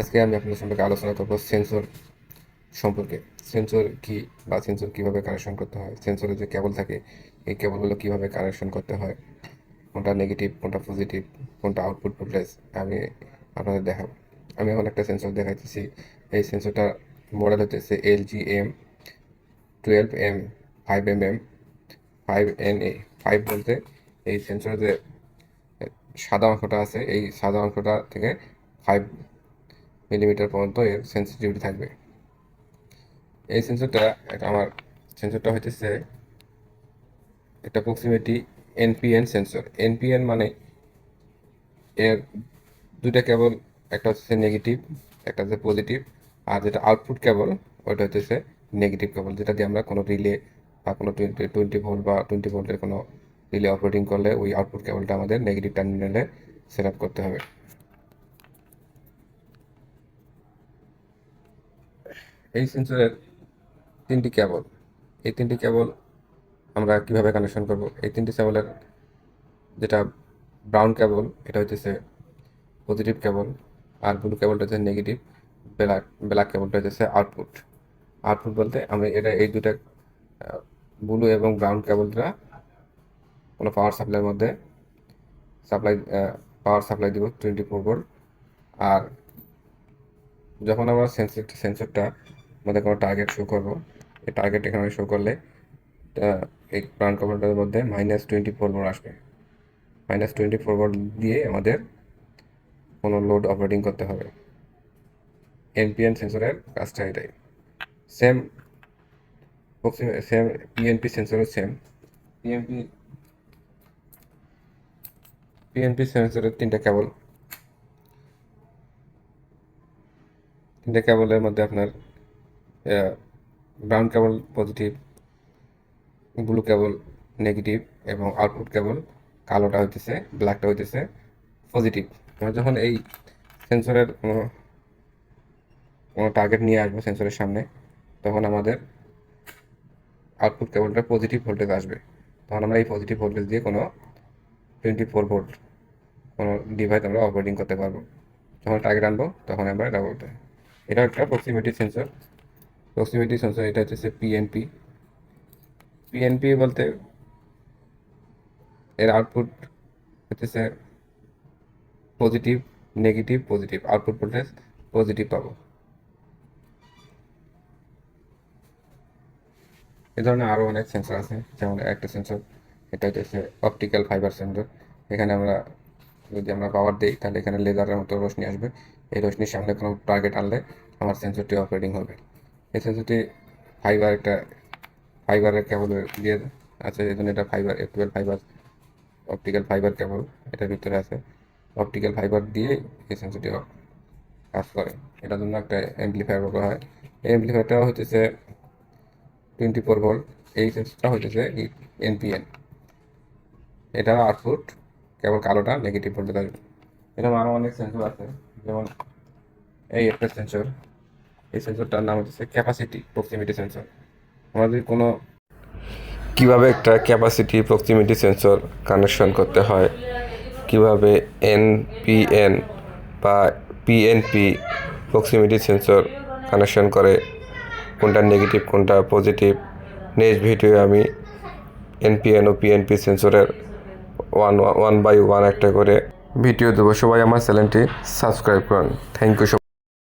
আজকে আমি আপনাদের সম্পর্কে আলোচনা করব সেন্সর সম্পর্কে। সেন্সর কি বা সেন্সর কীভাবে কানেকশন করতে হয়? সেন্সরে যে কেবল থাকে, এই কেবলগুলো কীভাবে কানেকশন করতে হয়? কোনটা নেগেটিভ কোনটা পজিটিভ কোনটা আউটপুট ভোল্টেজ আমি আপনাদের দেখাবো। আমি এখন একটা সেন্সর দেখাইতেছি। এই সেন্সরটা মডেল হতেছে L G M twelve M five M M five N A five বলতে এই সেন্সরের যে সাদা অংশটা আছে, এই সাদা অংশটা থেকে ফাইভ মিলিমিটার পর্যন্ত এর সেন্সিটিভিটি থাকবে। এই সেন্সরটা এটা আমার সেন্সরটা হইতেছে একটা প্রক্সিমিটি এনপিএন সেন্সর এনপিএন মানে এর দুইটা কেবল, একটা হচ্ছে নেগেটিভ একটা হচ্ছে পজিটিভ আর যেটা আউটপুট কেবল, ওইটা হচ্ছে নেগেটিভ কেবল, যেটা দিয়ে আমরা কোনো রিলে বা কোনো টোয়েন্টি টোয়েন্টি ভোল্ট বা টোয়েন্টি ভোল্টের কোনো রিলে অপারেটিং করলে ওই আউটপুট কেবলটা আমাদের নেগেটিভ টার্মিনালে সেট আপ করতে হবে। এই সেন্সরের তিনটি কেবল। এই তিনটি কেবল আমরা কীভাবে কানেকশন করব? এই তিনটি কেবলের যেটা ব্রাউন কেবল, এটা হইতেছে পজিটিভ কেবল, আর ব্লু কেবলটা হচ্ছে নেগেটিভ ব্ল্যাক ব্ল্যাক কেবলটা হচ্ছে আউটপুট আউটপুট বলতে আমরা এটা এই দুটা ব্লু এবং ব্রাউন কেবলটা কোনো পাওয়ার সাপ্লাইয়ের মধ্যে সাপ্লাই পাওয়ার সাপ্লাই দিব টোয়েন্টি ফোর ভোল্ট আর যখন আমরা সেন্সর সেন্সরটা মধ্যে কোনো টার্গেট শো করব, এই টার্গেট এখানে শো করলে এই প্রাণ কভারটার মধ্যে মাইনাস টোয়েন্টি ফোর ভোল্ট আসবে। মাইনাস টোয়েন্টি ফোর ভোল্ট দিয়ে আমাদের কোনো লোড অপারেটিং করতে হবে। এনপিএন সেন্সরের কাজটা এটাই। সেম সেম পিএনপি সেন্সরও সেম পিএনপি পিএনপি সেন্সরের তিনটা কেবল তিনটা কেবলের মধ্যে আপনার brown cable positive, blue cable negative এবং আউটপুট কেবল কালোটা হইতেছে, ব্ল্যাকটা হইতেছে পজিটিভ। আমরা যখন এই সেন্সরের কোনো কোনো টার্গেট নিয়ে আসব সেন্সরের সামনে, তখন আমাদের আউটপুট কেবলটা পজিটিভ ভোল্টেজ আসবে। তখন আমরা এই পজিটিভ ভোল্টেজ দিয়ে কোনো টোয়েন্টি ফোর ভোল্ট কোনো ডিভাইস আমরা অপারেটিং করতে পারব। যখন টার্গেট আনব, তখন আমরা এটা বলতে এটা একটা প্রক্সিমিটি সেন্সর প্রক্সিমিটি সেন্সর এটা হচ্ছে পিএনপি পিএনপি বলতে এর আউটপুট হচ্ছে positive negative positive output voltage positive পাবো। এ ধরনের আরও অনেক সেন্সর আছে, যেমন একটা সেন্সর এটা হচ্ছে অপটিক্যাল ফাইবার সেন্সর এখানে আমরা যদি আমরা পাওয়ার দিই, তাহলে এখানে লেজারের মতো রশ্মি আসবে। এই রশ্মির সামনে কোনো টার্গেট আনলে আমার সেন্সরটি অপারেটিং হবে। এই সেন্সরটি ফাইবার একটা ফাইবারের কেবল দিয়ে আছে, এই জন্য এটা fibre twelve fibre optical fibre cable এটার ভিতরে আছে। অপটিক্যাল ফাইবার দিয়ে এই সেন্সরটি কাজ করে। এটার জন্য একটা অ্যাম্পলিফায়ার ব্যবহার হয়। এই অ্যাম্পলিফায়ারটা হচ্ছে টোয়েন্টি ফোর ভোল্ট এই সেন্সরটা হচ্ছে এনপিএন এটা আউটপুট কেবল কালোটা নেগেটিভ ভোল্টেজ আসবে এরকম আরও অনেক সেন্সর আছে। যেমন এই একটা সেন্সর এই সেন্সরটার নাম হচ্ছে ক্যাপাসিটি প্রক্সিমিটি সেন্সর আমাদের কোনো কীভাবে একটা ক্যাপাসিটি প্রক্সিমিটি সেন্সর কানেকশন করতে হয়, কীভাবে এনপিএন বা পিএনপি প্রক্সিমিটি সেন্সর কানেকশন করে, কোনটা নেগেটিভ কোনটা পজিটিভ নেক্সট ভিডিও আমি এনপিএন ও পিএনপি সেন্সরের ওয়ান ওয়ান বাই ওয়ান একটা করে ভিডিও দেবো। সবাই আমার চ্যানেলটি সাবস্ক্রাইব করুন। Thank you